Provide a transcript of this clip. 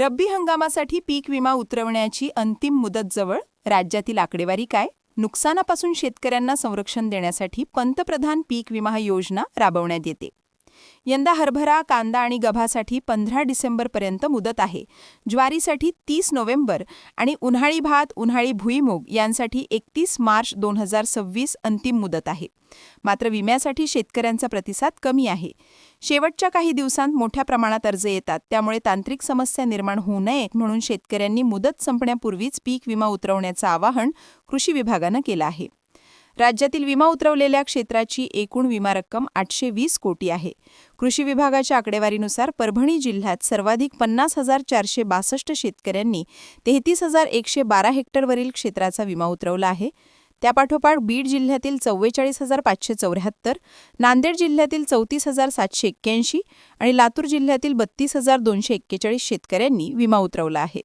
रब्बी हंगामासाठी पीक विमा उतरवण्याची अंतिम मुदत जवळ राज्यातील आकडेवारी काय? नुकसानापासून शेतकऱ्यांना संरक्षण देण्यासाठी पंतप्रधान पीक विमा योजना राबवण्यात येते. यंदा हरभरा कांदा आणि गव्हासाठी पंधरा डिसेंबरपर्यंत मुदत आहे. ज्वारीसाठी तीस नोव्हेंबर आणि उन्हाळी भात उन्हाळी भुईमूग यांसाठी एकतीस मार्च दोन हजार सव्वीस अंतिम मुदत आहे. मात्र विम्यासाठी शेतकऱ्यांचा प्रतिसाद कमी आहे. शेवटच्या काही दिवसांत मोठ्या प्रमाणात अर्ज येतात. त्यामुळे तांत्रिक समस्या निर्माण होऊ नये म्हणून शेतकऱ्यांनी मुदत संपण्यापूर्वीच पीक विमा उतरवण्याचं आवाहन कृषी विभागानं केलं आहे. राज्यातील विमा उतरवलेल्या क्षेत्राची एकूण विमा रक्कम आठशे वीस कोटी आहे. कृषी विभागाच्या आकडेवारीनुसार परभणी जिल्ह्यात सर्वाधिक पन्नास हजार चारशे बासष्ट शेतकऱ्यांनी तेहतीस हजार एकशे बारा हेक्टरवरील क्षेत्राचा विमा उतरवला आहे. त्यापाठोपाठ बीड जिल्ह्यातील चव्वेचाळीस हजार पाचशे चौऱ्याहत्तर नांदेड जिल्ह्यातील चौतीस हजार सातशे एक्क्याऐंशी आणि लातूर जिल्ह्यातील बत्तीस हजार दोनशे एक्केचाळीस शेतकऱ्यांनी विमा उतरवला आहे.